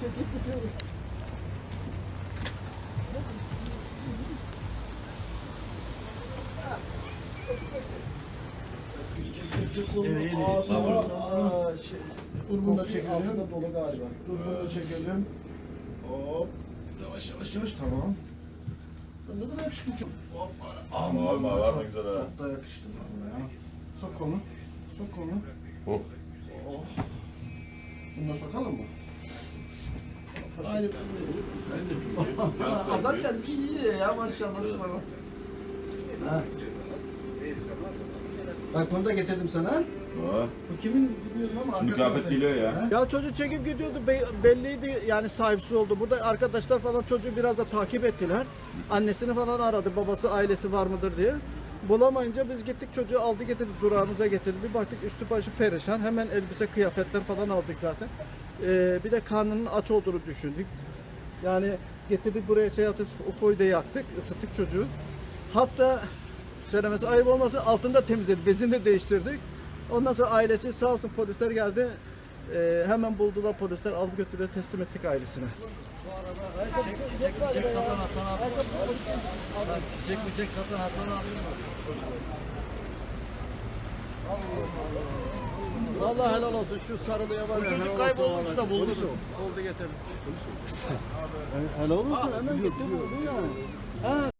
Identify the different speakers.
Speaker 1: Çekip gidiyorum.
Speaker 2: Evet.
Speaker 3: Dur da çekelim.
Speaker 1: Dolu galiba.
Speaker 3: Dur bunu çekelim.
Speaker 1: Hop. Yavaş yavaş yavaş tamam. Bunda da yakışıklı çok. Hoppa. Amma
Speaker 4: var
Speaker 1: ne
Speaker 4: güzel ha.
Speaker 1: Çok da yakıştı bana ya.
Speaker 3: Sok onu. Sok onu.
Speaker 4: Oh.
Speaker 3: Bunu da sokalım mı?
Speaker 1: Aynı. Adam kendisi iyi ya maşallah. subhanallah.
Speaker 3: Ha. Bak bunu da getirdim sana.
Speaker 4: Ha.
Speaker 1: Bu kimin bilmiyorum ama
Speaker 4: Şimdi
Speaker 1: arka
Speaker 4: kıyafet geliyor ya.
Speaker 1: Ha?
Speaker 2: Ya çocuk çekip gidiyordu be- belliydi yani sahipsiz oldu. Burada arkadaşlar falan çocuğu biraz da takip ettiler. Annesini falan aradı babası ailesi var mıdır diye. Bulamayınca biz gittik çocuğu aldı getirdik durağımıza getirdik. Bir baktık üstü başı perişan hemen elbise kıyafetler falan aldık zaten. Ee, bir de karnının aç olduğunu düşündük. Yani getirdik buraya şey yaptık UFO'yu da yaktık ısıttık çocuğu. Hatta söylemesi ayıp olmasın altında temizledik bezini de değiştirdik. Ondan sonra ailesi sağ olsun polisler geldi. Ee, hemen buldular polisler alıp götürüyor teslim ettik ailesine.
Speaker 1: Çiçek çiçek satan Hasan abi. Lan Çiçek çiçek satan Hasan abi.
Speaker 2: Vallahi helal olsun şu sarılıya var.
Speaker 1: Bu çocuk kaybolmuş da
Speaker 2: vallahi.
Speaker 1: buldu
Speaker 2: Polis
Speaker 1: mu?
Speaker 2: Buldu getirdi. helal olsun hemen yani. Ha,